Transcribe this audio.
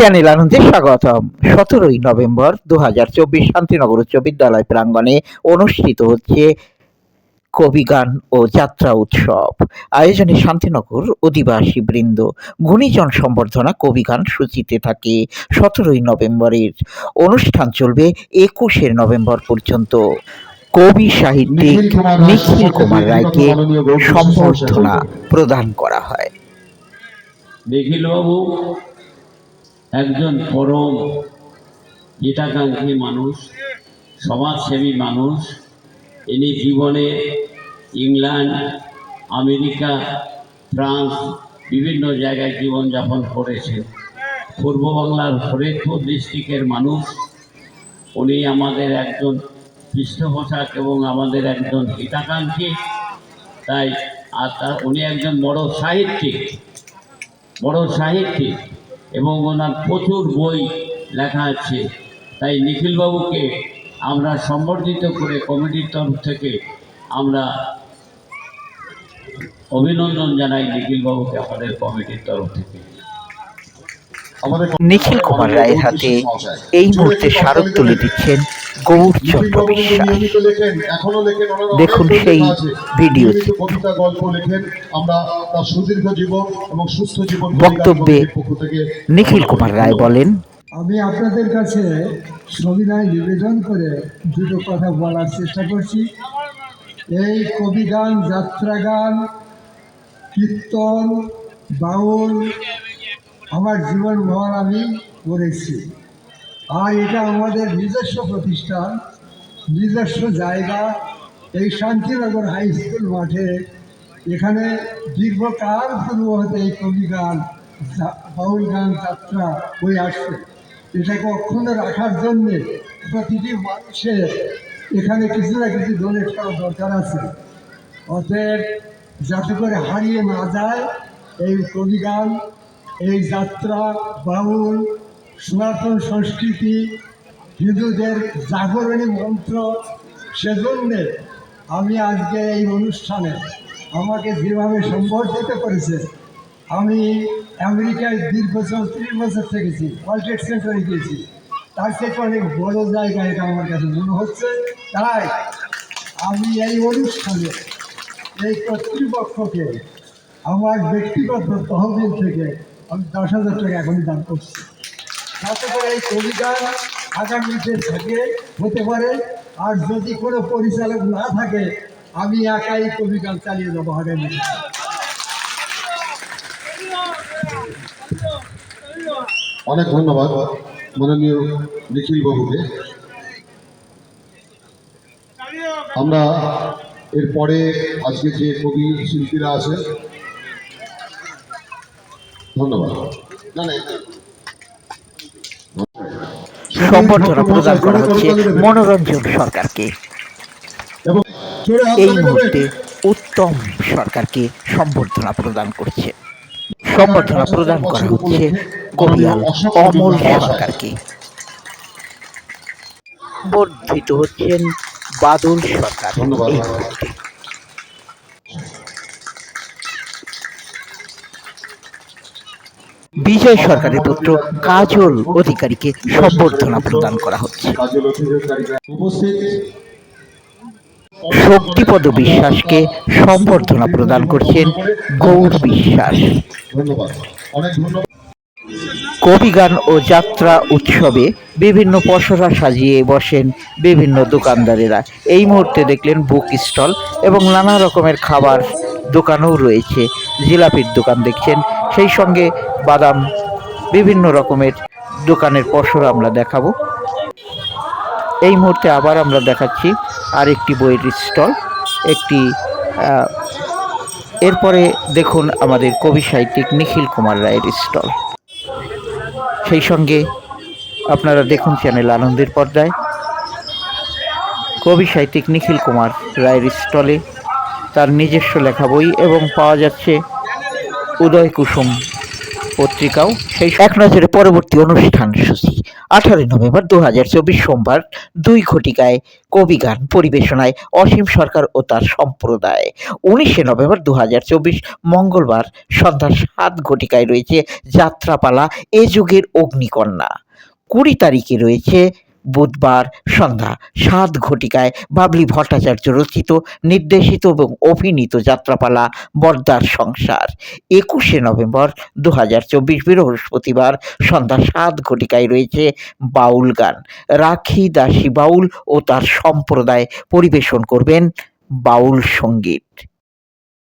Channel আনন্দে স্বাগতম। সতেরোই নভেম্বর দু হাজার চব্বিশ শান্তিনগর উচ্চ বিদ্যালয় প্রাঙ্গণে অনুষ্ঠিত হচ্ছে কবিগান ও যাত্রা উৎসব। আয়োজনে শান্তিনগর অধিবাসী বৃন্দ গুণীজন সম্বর্ধনা কবিগান সূচিতে থাকে সতেরোই নভেম্বরের। অনুষ্ঠান চলবে একুশে নভেম্বর পর্যন্ত। কবি সাহিত্যিক নিখিল কুমার রায়কে সম্বর্ধনা প্রদান করা হয়। নিখিলবাবু একজন পরম হিতাকাঙ্ক্ষী মানুষ, সমাজসেবী মানুষ। ইনি জীবনে ইংল্যান্ড, আমেরিকা, ফ্রান্স, বিভিন্ন জায়গায় জীবনযাপন করেছেন। পূর্ব বাংলার ফরিদপুর ডিস্ট্রিক্টের মানুষ। উনি আমাদের একজন পৃষ্ঠপোষক এবং আমাদের একজন হিতাকাঙ্ক্ষী তাই আর তার, উনি একজন বড় সাহিত্যিক বড় সাহিত্যিক। এবং ওনার প্রচুর বই লেখা আছে। তাই নিখিলবাবুকে আমরা সম্বর্ধিত করে কমিটির তরফ থেকে আমরা অভিনন্দন জানাই নিখিলবাবুকে আমাদের কমিটির তরফ থেকে। আমাদের নিখিল কুমার রায়ের হাতে এই মুহূর্তে স্মারক তুলে দিচ্ছেন লেখেন দেখুন সেই ভিডিও কবিতা গল্প লেখেন। আমরা তার সুদীর্ঘ জীবন এবং সুস্থ জীবন বক্তব্যে নিখিল কুমার রায় বলেন আমি আপনাদের কাছে সবিনয় নিবেদন করে দুটো কথা বলার চেষ্টা করছি। এই কবিগান যাত্রাগান কীর্তন বাউল আমার জীবনভর আমি করেছি। আর এটা আমাদের নিজস্ব প্রতিষ্ঠান, নিজস্ব জায়গা। এই শান্তিনগর হাই স্কুল মাঠে এখানে দীর্ঘকাল পূর্ব হতে এই কবি গান বাউল গান যাত্রা হয়ে আসছে। এটাকে অক্ষুণ্ণ রাখার জন্যে প্রতিটি মানুষের এখানে কিছু না কিছু ডোনেট করা দরকার আছে। অতএব যাতে করে হারিয়ে না যায় এই কবি গান, এই যাত্রা, বাউল সনাতন সংস্কৃতি, হিন্দুদের জাগরণী মন্ত্র সেজন্যে আমি আজকে এই অনুষ্ঠানে আমাকে যেভাবে সম্বর্ধিত করেছে, আমি আমেরিকায় দীর্ঘ চৌত্রিশ বছর থেকেছি, ওয়ার্ল্ড ট্রেড সেন্টারে গিয়েছি। তার থেকে অনেক বড় জায়গা এটা আমার কাছে মনে হচ্ছে। তাই আমি এই অনুষ্ঠানে এই কর্তৃপক্ষকে, আমার ব্যক্তিগত তহবিল থেকে আমি দশ হাজার টাকা এখনই দান করছি। যাতে করে এই কবিতা আগামীতে থাকে হতে পারে। আর যদি কোনো পরিচালক না থাকে, আমি একাই কবিতা চালিয়ে যাব আগামী অনেক ধন্যবাদ মাননীয় নিখিল বাবুকে। আমরা এরপরে আজকে যে কবি শিল্পীরা আছে, ধন্যবাদ। না না সম্বর্ধনা প্রদান করা হচ্ছে মনোরঞ্জন সরকারকে। এই মুহূর্তে উত্তম সরকারকে সম্বর্ধনা প্রদান করছে। সম্বর্ধনা প্রদান করা হচ্ছে কবিয়াল অমল সরকারকে। বর্ধিত হচ্ছেন বাদল সরকার এই মুহূর্তে। বিজয় সরকারের পুত্র কাজল অধিকারীকে সম্বর্ধনা প্রদান করা হচ্ছে। শক্তিপদ বিশ্বাসকে সম্বর্ধনা প্রদান করছেন গৌর বিশ্বাস। কবিগান ও যাত্রা উৎসবে বিভিন্ন পসরা সাজিয়ে বসেন বিভিন্ন দোকানদারেরা। এই মুহূর্তে দেখলেন বুক স্টল এবং নানা রকমের খাবার দোকানও রয়েছে। জিলাপির দোকান দেখছেন সেই সঙ্গে বাদাম বিভিন্ন রকমের দোকানের পসরা আমরা দেখাবো। এই মুহূর্তে আবার আমরা দেখাচ্ছি আরেকটি বইয়ের স্টল, একটি এরপরে দেখুন আমাদের কবি সাহিত্যিক নিখিল কুমার রায়ের স্টল। সেই সঙ্গে আপনারা দেখুন চ্যানেল আনন্দের পর্দায়। কবি সাহিত্যিক নিখিল কুমার রায়ের স্টলে তার নিজস্ব লেখা বই এবং পাওয়া যাচ্ছে উদয় কুসুম পত্রিকাও সেই এক নজরে পরবর্তী অনুষ্ঠান সূচি। আঠারোই নভেম্বর দু হাজার চব্বিশ সোমবার দুই ঘটিকায় কবি গান পরিবেশনায় অসীম সরকার ও তার সম্প্রদায়। উনিশে নভেম্বর দু হাজার চব্বিশ মঙ্গলবার সন্ধ্যা সাত ঘটিকায় রয়েছে যাত্রাপালা, এ যুগের অগ্নিকন্যা। কুড়ি তারিখে রয়েছে বুধবার সন্ধ্যা সাত ঘটিকায় বাবলি ভট্টাচার্য রচিত, নির্দেশিত এবং অভিনীত যাত্রাপালা বর্দার সংসার। একুশে নভেম্বর দু হাজার চব্বিশ বৃহস্পতিবার সন্ধ্যা সাত ঘটিকায় রয়েছে বাউল গান। রাখি দাসী বাউল ও তার সম্প্রদায় পরিবেশন করবেন বাউল সংগীত।